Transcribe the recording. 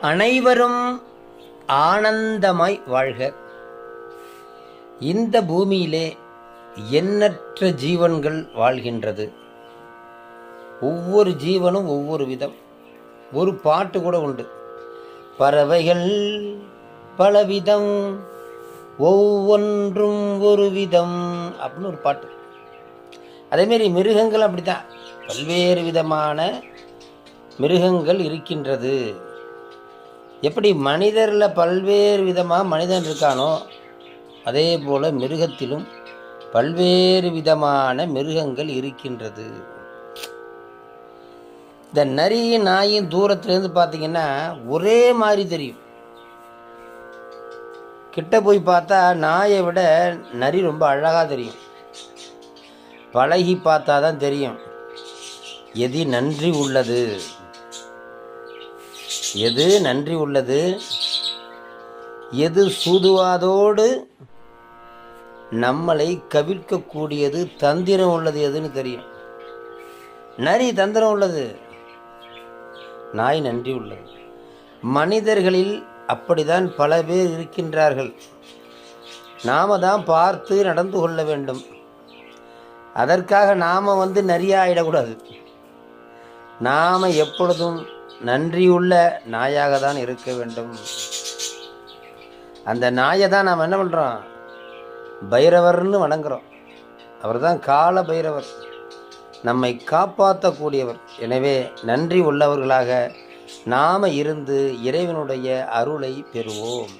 அனைவரும் ஆனந்தமாய் வாழ்க. இந்த பூமியிலே எண்ணற்ற ஜீவன்கள் வாழ்கின்றது. ஒவ்வொரு ஜீவனும் ஒவ்வொரு விதம். ஒரு பாட்டு கூட உண்டு. பறவைகள் பலவிதம் ஒவ்வொன்றும் ஒரு விதம் அப்படின்னு ஒரு பாட்டு. அதேமாரி மிருகங்கள் அப்படித்தான். பல்வேறு விதமான மிருகங்கள் இருக்கின்றது. எப்படி மனிதரில் பல்வேறு விதமாக மனிதன் இருக்கானோ அதே போல் மிருகத்திலும் பல்வேறு விதமான மிருகங்கள் இருக்கின்றது. இந்த நரியும் நாயும் தூரத்துலேருந்து பார்த்தீங்கன்னா ஒரே மாதிரி தெரியும். கிட்ட போய் பார்த்தா நாயை விட நரி ரொம்ப அழகாக தெரியும். பழகி பார்த்தா தான் தெரியும். எது நன்றி உள்ளது. எது நன்றி உள்ளது? எது சூதுவாதோடு நம்மளை கவிழ்க்கக்கூடியது? தந்திரம் உள்ளது எதுன்னு தெரியும். நரி தந்திரம் உள்ளது. நாய் நன்றி உள்ளது. மனிதர்களில் அப்படிதான் பல பேர் இருக்கின்றார்கள். நாம தான் பார்த்து நடந்து கொள்ள வேண்டும். அதற்காக நாம் வந்து நரியாயிடக்கூடாது. நாம் எப்பொழுதும் நன்றியுள்ள நாயாக தான் இருக்க வேண்டும். அந்த நாயை தான் நாம் என்ன பண்ணுறோம் பைரவர்னு வணங்குகிறோம் அவர் தான் கால பைரவர். நம்மை காப்பாற்றக்கூடியவர் எனவே நன்றி உள்ளவர்களாக நாம் இருந்து இறைவனுடைய அருளை பெறுவோம்.